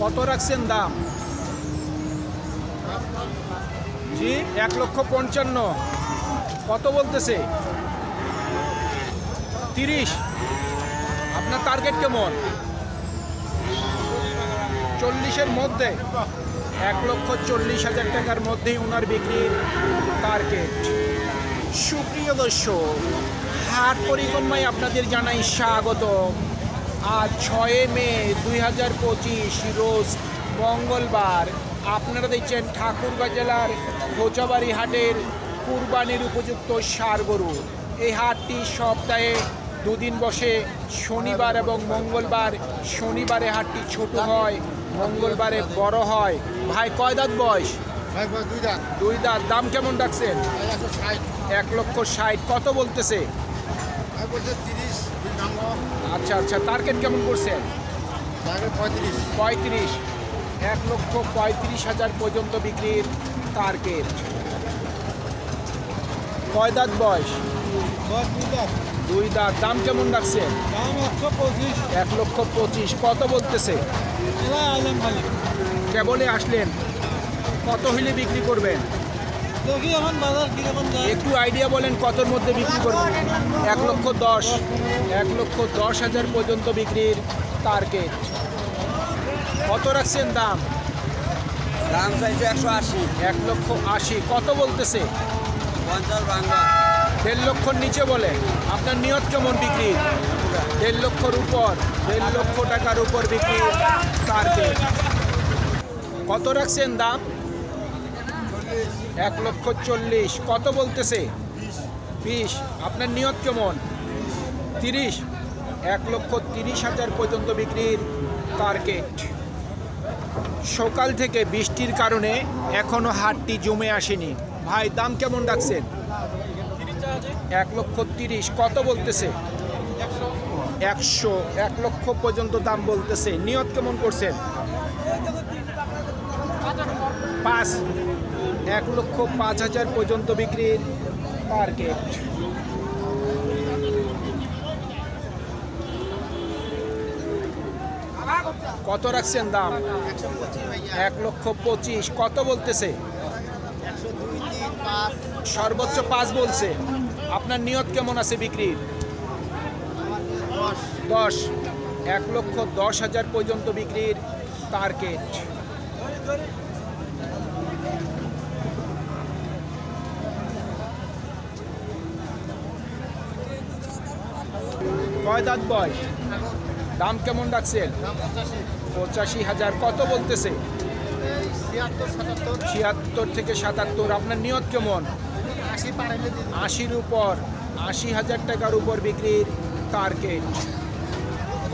কত রাখছেন দাম? জি, এক লক্ষ পঞ্চান্ন। কত বলতেছে? তিরিশ। আপনার টার্গেট কেমন? চল্লিশের মধ্যে। এক লক্ষ চল্লিশ হাজার টাকার মধ্যেই ওনার বিক্রির টার্গেট সুপ্রিয় দর্শক, হাট পরিক্রমায় আপনাদের জানাই স্বাগত আজ ছয় মে দুই হাজার পঁচিশ রোজ মঙ্গলবার আপনারা দেখছেন ঠাকুরগাঁ জেলার খোঁচাবাড়ি হাটের কুরবানির উপযুক্ত সার গরু। এই হাটটি সপ্তাহে দুদিন বসে শনিবার এবং মঙ্গলবার। শনিবারে হাটটি ছোট হয় মঙ্গলবারে বড় হয়। ভাই কয় দাঁত বয়স? দুই দাঁত। দাম কেমন ষাট। এক লক্ষ ষাট। কত বলতেছে ভাই বলছে তিরিশ দুই ভাঙ্গ আচ্ছা আচ্ছা টার্গেট কেমন করছেন? পঁয়ত্রিশ। পঁয়ত্রিশ। এক লক্ষ পঁয়ত্রিশ হাজার পর্যন্ত বিক্রির টার্গেট কয় দাঁত বয়স? দুই দাঁত। দাম কেমন পঁচিশ। এক লক্ষ পঁচিশ। কত বলতেছে? কেবলে আসলেন। কত হইলে বিক্রি করবেন? দেখি এখন বাজার কীরকম যায়? একটু আইডিয়া বলেন কতর মধ্যে বিক্রি করবেন? এক লক্ষ দশ। এক লক্ষ দশ হাজার পর্যন্ত বিক্রির টার্গেট কত রাখছেন দাম? দাম চাইছে একশো আশি। এক লক্ষ আশি। কত বলতেছে? পঞ্চাশ বাংলা। দেড় লক্ষর নিচে বলে। আপনার নিয়ত কেমন বিক্রি? দেড় লক্ষর উপর দেড় লক্ষ টাকার উপর বিক্রি টার্গেট কত রাখছেন দাম? এক লক্ষ চল্লিশ। কত বলতেছে? বিশ। আপনার নিয়ত কেমন? তিরিশ। এক লক্ষ তিরিশ হাজার পর্যন্ত বিক্রির টার্গেট সকাল থেকে বৃষ্টির কারণে এখনও হাটটি জমে আসেনি। ভাই, দাম কেমন রাখছেন? এক লক্ষ তিরিশ। কত বলতেছে? একশো। এক লক্ষ পর্যন্ত দাম বলতেছে। নিয়ত কেমন করছেন? পাঁচ। এক লক্ষ পাঁচ হাজার পর্যন্ত বিক্রির টার্গেট কত রাখছেন দাম? একশো এক লক্ষ পঁচিশ। কত বলতেছে? সর্বোচ্চ পাঁচ বলছে। আপনার নিয়ত কেমন আছে বিক্রির? দশ। এক লক্ষ দশ হাজার পর্যন্ত বিক্রির টার্গেট কয় দাঁত বয় দাম কেমন রাখছেন? পঁচাশি হাজার। কত বলতেছে? ছিয়াত্তর থেকে সাতাত্তর। আপনার নিয়ত কেমন? আশির উপর। আশি হাজার টাকার উপর বিক্রির টার্গেট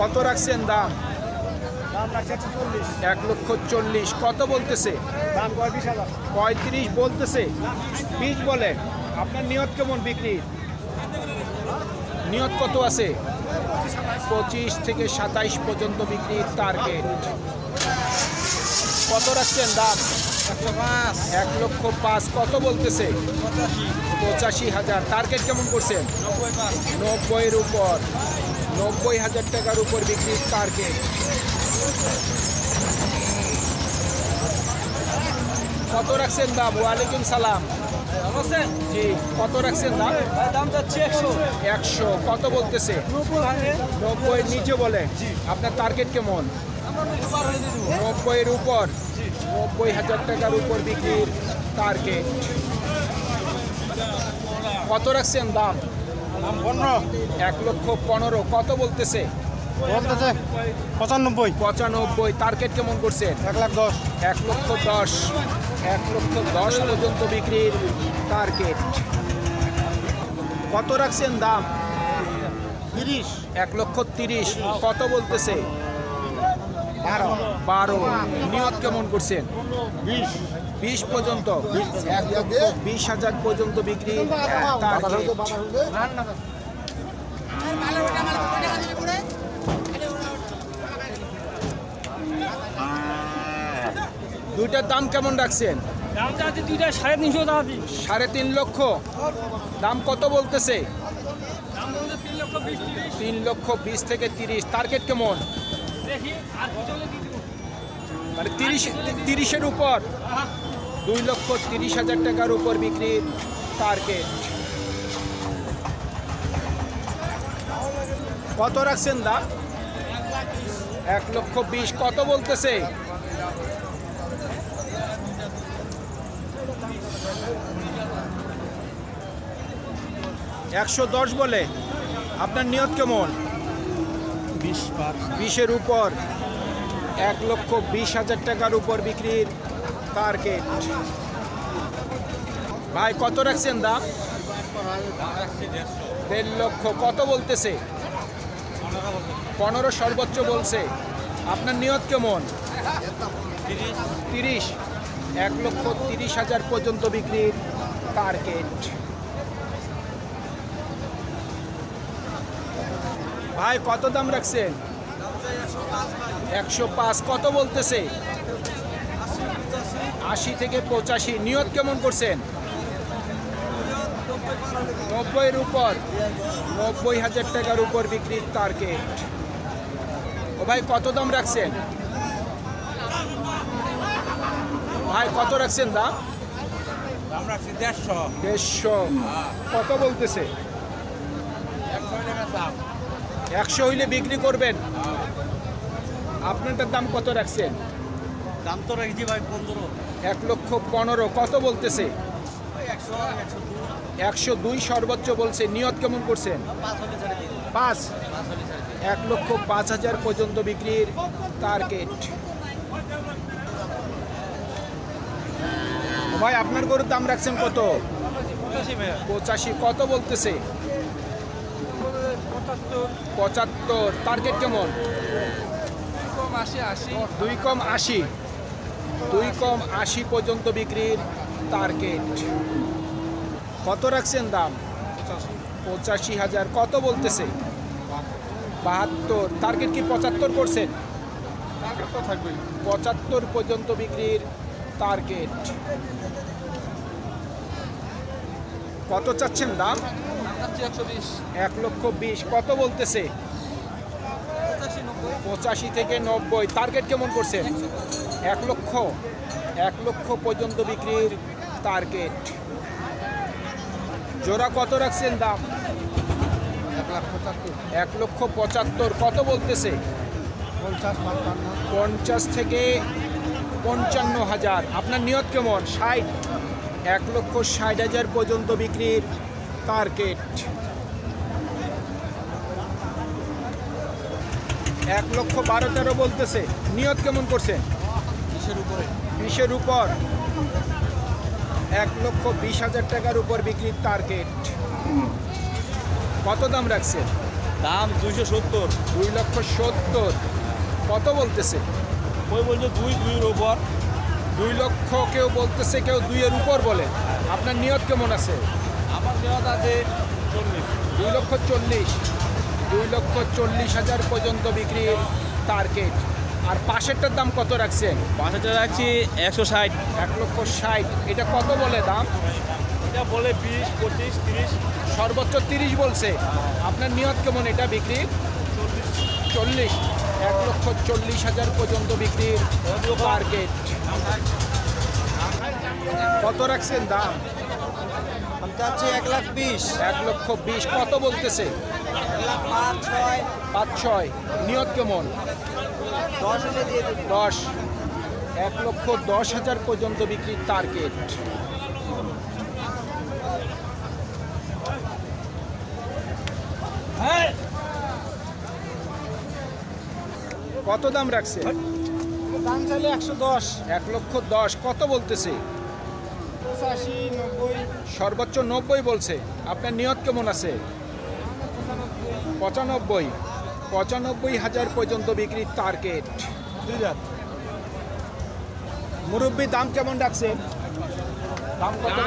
কত রাখছেন দাম? এক লক্ষ চল্লিশ। কত বলতেছে? পঁয়ত্রিশ বলতেছে। বিশ বলে। আপনার নিয়ত কেমন বিক্রির? নিয়ত কত আছে? পঁচিশ থেকে সাতাইশ পর্যন্ত বিক্রির টার্গেট কত রাখছেন দাম? এক লক্ষ পাঁচ। কত বলতেছে? পঁচাশি হাজার। টার্গেট কেমন করছেন? নব্বইয়ের উপর। নব্বই হাজার টাকার উপর বিক্রির টার্গেট কত রাখছেন দাম? ওয়ালাইকুম সালাম। জি। কত রাখছেন দাম? দাম যাচ্ছে একশো। একশো। কত বলতেছে? নব্বই নিচে বলে? আপনার টার্গেট কেমন? নব্বইয়ের উপর। নব্বই হাজার টাকার উপর বিক্রির টার্গেট কত রাখছেন দাম পনেরো। এক লক্ষ পনেরো। কত বলতেছে? পঁচানব্বই পঁচানব্বই টার্গেট কেমন করছেন এক লাখ দশ এক লক্ষ দশ এক লক্ষ দশ পর্যন্ত বিক্রির টার্গেট কত রাখছেন দাম তিরিশ এক লক্ষ তিরিশ কত বলতেছে বারো বারো নিয়ত কেমন করছেন বিশ বিশ পর্যন্ত এক লক্ষ বিশ হাজার পর্যন্ত বিক্রি টার্গেট দুইটার দাম কেমন রাখছেন? দাম দুইটা সাড়ে তিনশো সাড়ে তিন লক্ষ? দাম কত বলতেছে? তিন লক্ষ বিশ থেকে তিরিশ। টার্গেট কেমন? মানে তিরিশ তিরিশের উপর? দুই লক্ষ তিরিশ হাজার টাকার উপর বিক্রির টার্গেট। কত রাখছেন দাম? এক লক্ষ বিশ। কত বলতেছে? একশো দশ বলে। আপনার নিয়ত কেমন? বিশের উপর। এক লক্ষ বিশ হাজার টাকার উপর বিক্রির টার্গেট ভাই কত রাখছেন দাম? দেড় লক্ষ। কত বলতেছে? পনেরো সর্বোচ্চ বলছে। আপনার নিয়ত কেমন? তিরিশ। এক লক্ষ তিরিশ হাজার পর্যন্ত বিক্রির টার্গেট। ভাই, কত দাম রাখছেন? একশো পাঁচ, কত বলতেছে? আশি থেকে পঁচাশি। নিয়ত কেমন করছেন? নব্বইয়ের উপর। নব্বই হাজার টাকার উপর বিক্রির টার্গেট। ও ভাই, কত দাম রাখছেন? ভাই কত রাখছেন দাম? দেড়শো। দেড়শো। কত বলতেছে? একশো হইলে বিক্রি করবেন? আপনারটার দাম কত রাখছেন? দাম তো রেখেছি ভাই পনেরো। এক লক্ষ পনেরো। কত বলতেছে? একশো দুই। সর্বোচ্চ বলছে। নিয়ত কেমন করছেন? পাঁচ এক লক্ষ পাঁচ হাজার পর্যন্ত বিক্রির টার্গেট। ভাই আপনার গরুর দাম রাখছেন কত? পঁচাশি কত বলতেছে? পঁচাত্তর টার্গেট কেমন? দুই কম আশি। দুই কম আশি পর্যন্ত বিক্রির টার্গেট কত রাখছেন দাম? পঁচাশি হাজার কত বলতেছে? বাহাত্তর টার্গেট কি পঁচাত্তর করছেন? পঁচাত্তর পর্যন্ত বিক্রির টার্গেট। কত চাচ্ছেন দাম? এক লক্ষ বিশ। কত বলতেছে? পঁচাশি থেকে নব্বই। টার্গেট কেমন করছেন এক লক্ষ। এক লক্ষ পর্যন্ত বিক্রির টার্গেট। জোড়া কত রাখছেন দাম? এক লক্ষ পঁচাত্তর। কত বলতেছে? পঞ্চাশ থেকে পঞ্চান্ন হাজার। আপনার নিয়ত কেমন? ষাট। এক লক্ষ ষাট হাজার পর্যন্ত বিক্রির টার্গেট এক লক্ষ বারো তেরো বলতেছে। নিয়ত কেমন করছে? বিশের উপরে। বিশের উপর। এক লক্ষ বিশ হাজার টাকার উপর বিক্রির টার্গেট কত দাম রাখছে? দাম দুইশো সত্তর। দুই লক্ষ সত্তর। কত বলতেছে? ওই বলছে দুই দুইয়ের উপর। দুই লক্ষ কেউ বলতেছে কেউ দুইয়ের উপর বলে। আপনার নিয়ত কেমন আছে? আমার দেওয়া আছে চল্লিশ। দুই লক্ষ চল্লিশ। দুই লক্ষ চল্লিশ হাজার পর্যন্ত বিক্রির টার্গেট আর পাশেরটার দাম কত রাখছেন? পাঁচ হাজার রাখছি একশো ষাট। এক লক্ষ ষাট। এটা কত বলে দাম? এটা বলে বিশ পঁচিশ তিরিশ। সর্বোচ্চ তিরিশ বলছে। আপনার নিয়ত কেমন এটা বিক্রি চল্লিশ। চল্লিশ। এক লক্ষ চল্লিশ হাজার পর্যন্ত বিক্রির টার্গেট। কত রাখছেন দাম? আমি চাচ্ছি এক লাখ বিশ। এক লক্ষ বিশ কত বলতেছে? লাখ পাঁচ ছয়। পাঁচ ছয় নিয়ত কেমন? দশ। দশ এক লক্ষ দশ হাজার পর্যন্ত বিক্রির টার্গেট। কত দাম রাখছে? দাম চাইলে একশো দশ। এক লক্ষ দশ কত বলতেছে? পঁচাশি নব্বই। সর্বোচ্চ নব্বই বলছে। আপনার নিয়ত কেমন আছে? পঁচানব্বই। পঁচানব্বই হাজার পর্যন্ত বিক্রির টার্গেট দুই হাজার মুরব্বী দাম কেমন রাখছেন দাম কত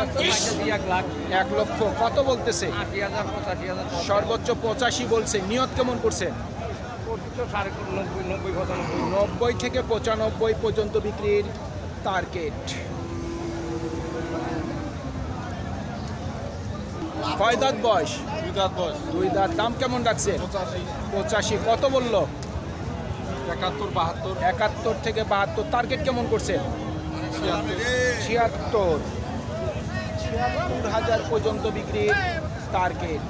এক লাখ। এক লক্ষ কত বলতেছে? সর্বোচ্চ পঁচাশি বলছে। নিয়ত কেমন করছেন? সাড়ে নব্বই নব্বই পঁচানব্বই। নব্বই থেকে পঁচানব্বই পর্যন্ত বিক্রির টার্গেট কয় দাঁত বয়স? দুই হাজার দশ দুই দাঁত। দাম কেমন রাখছে? পঁচাশি। কত বলল? একাত্তর বাহাত্তর। একাত্তর থেকে বাহাত্তর। টার্গেট কেমন ছিয়াত্তর। ছিয়াত্তর। ছিয়াত্তর হাজার পর্যন্ত বিক্রির টার্গেট